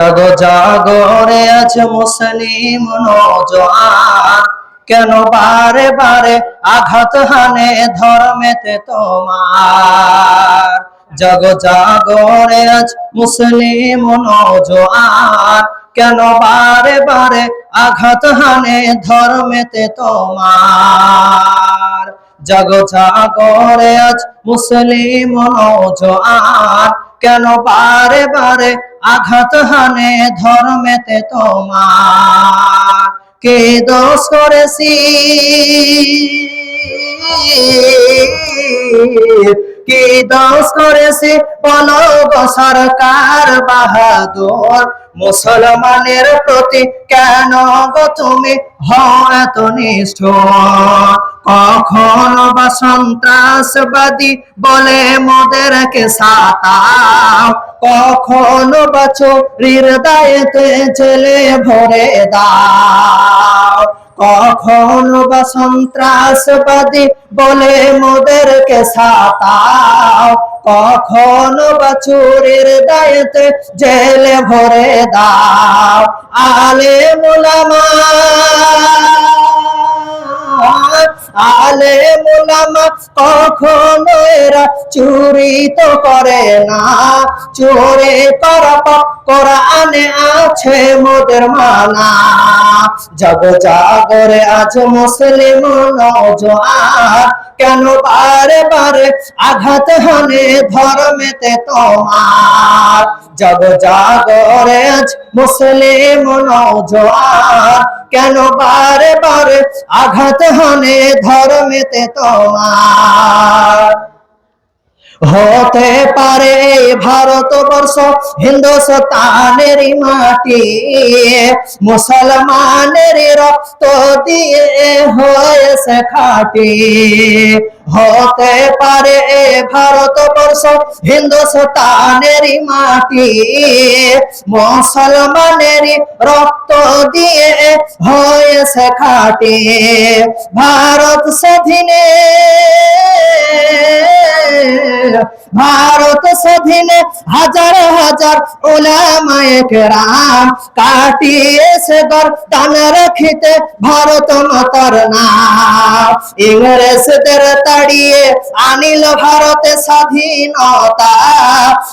জাগো জাগরে আছে মুসলিম নজওয়ান কেন বারে বারে আঘাত হানে ধর্মেতে তোমার? জাগো জাগরে আজ মুসলিম নজওয়ান কেন বারে বারে আঘাত হানে ধর্মেতে তোমার? জাগো জাগরে আজ মুসলিম নজওয়ান কেন বারে বারে আঘাত হানে ধর্মেতে তোমার কে দোষ করেছি? কি দোষ করেছি? বলো গো সরকার বাহাদুর, মুসলমানের প্রতি কেন গো তুমি হও এত নিষ্ঠুর? কখনো বা সন্ত্রাসবাদী বলে মোদেরকে সাতাও। কখনো বা চোরির দায়েতে জেলে ভরে দাও। কখনো বা সন্ত্রাসবাদী বলে মোদেরকে সাতাও। কখনো বা চুরির দায়েতে জেলে ভরে দাও। আলে মুলামা আলে মোলামা কখনো এরা চুরি তো করে না। চোরে করা পাপ কোরআনে আছে মোদের মানা। জগ জাগরে আজ মুসলিম নজওয়ান কেন বারে বারে আঘাত হানে ধর্মেতে তোমার? জগ জাগরে আজ মুসলিম নজোয়ার। কেন বারে বারে আঘাত হানে ধর্মেতে তোমার? হতে পারে ভারতবর্ষ হিন্দুস্তানের মাটি। মুসলমানের রক্ত দিয়ে হয়েছে খাটি। হতে পারে ভারতবর্ষ হিন্দুস্তানের মাটি। মুসলমানের রক্ত দিয়ে হয়েছে খাটি। ভারত স্বাধীনে ভারত স্বাধীনে হাজার হাজার ওলামায়ে কেরাম কাটিয়েছে টানা রাখিতে ভারত মাতার নাম। ইংরেজদের তাড়িয়ে আনিল ভারতে স্বাধীনতা।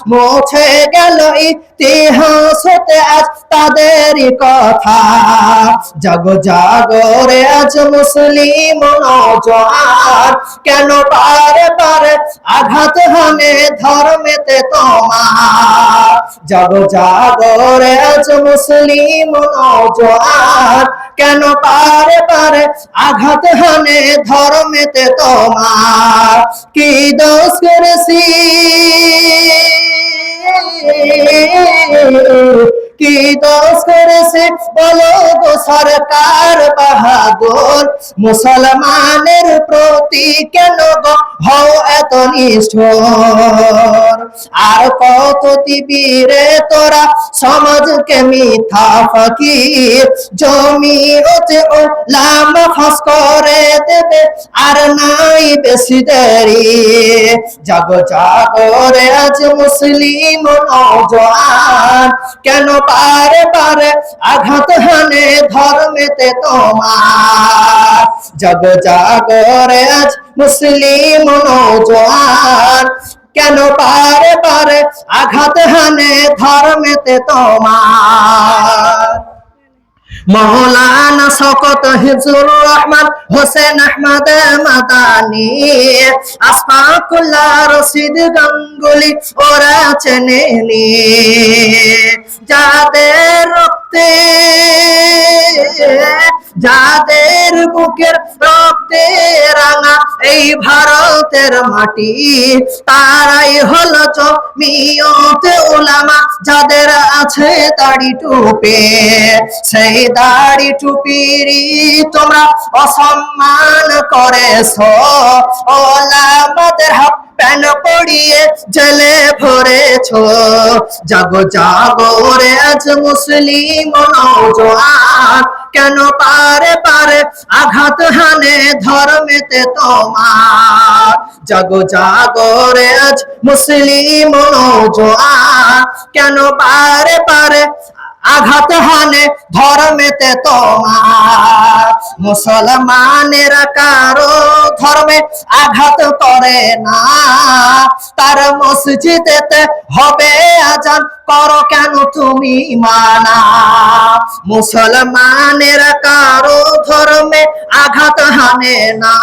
মুছে গেল ইতিহাস হতে আজ তাদেরই কথা। জাগ জাগরে আজ মুসলিম নজওয়ান। কেন বারে বারে আঘাত হানে ধর্মেতে তোমার? জাগ জাগরে আজ মুসলিম নজওয়ান। কেন পারে পারে আঘাত হানে ধর্মেতে তোমার? কি দোষ করেছি? কি দোষ করেছে? বলো গো সরকার বাহাদুর, মুসলমানের প্রতি কেন হও এত নিষ্ঠুর। আর কত দিবিরে তোরা? সমাজকে মিথ্যা ফকির। জমি ওতে ও লাম ফাঁস করে দেবে। আর নাই বেশি দেরি। জাগ জাগরে আজ মুসলিম নজওয়ান কেন পারে পারে আঘাত হানে ধর্মেতে তোমার? জাগ জাগরে আজ মুসলিম নজোয়ান কেন পারে পারে আঘাত হানে ধর্মেতে তোমার? মৌলানা শকত হিজুর রহমান হোসেন আহমদ মাদানি। আসফাকুল্লাহ রশিদ গাঙ্গুলি, ওরা চেনেনি যাদের রক্তে, যাদের বুকের রক্তে রাঙা এই ভারতের মাটি। তারাই হলো জমিয়তে উলামা, যাদের আছে দাড়ি টুপে। সেই দাড়ি টুপিরই তোমরা অসম্মান করেছ। ওলামাদের হাত প্যান পড়িয়ে জেলে ভরেছ। জাগো জাগো রে আজ মুসলিম নওজোয়ান। কেন পারে পারে আঘাত হানে ধর্মেতে তোমার? জাগো জাগো রে আজ মুসলিম কেন পারে পারে আঘাত হানে ধর্মেতে তোমার? মুসলমানেরা কারও ধর্মে আঘাত করে না। তার মসজিদেতে হবে আজান। করো কেন তুমি মানা? মুসলমানেরা কারও ধর্মে আঘাত হানে না।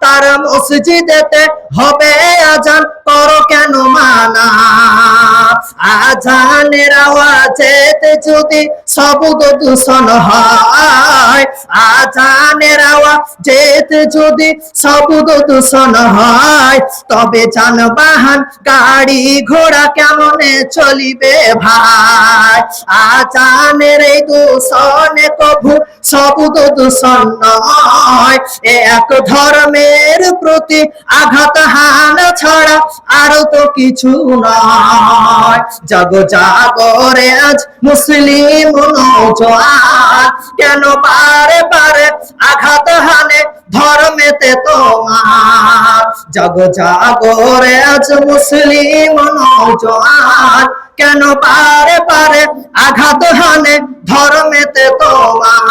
তার মসজিদেতে হবে আজান। করো কেন মানা? আজানের আওয়াজেতে যদি শব্দ দূষণ হয়। আজানের আওয়াজেতে যদি শব্দ দূষণ হয়, তবে যানবাহন, গাড়ি, ঘোড়া কেমনে চলিবে ভাই? আজানের এই দূষণে কভু শব্দ দূষণ নয় এক ধর্মের প্রতি আঘাত হান ছাড়া আরও তো কিছু নয়। জগ জাগরে আজ মুসলিম নৌজওয়ান কেন বারে বারে আঘাত হানে ধর্মেতে তোমার? জাগ জাগরে আজ মুসলিম নৌজওয়ান কেন পারে পারে আঘাত হানে ধর্মেতে তোমার?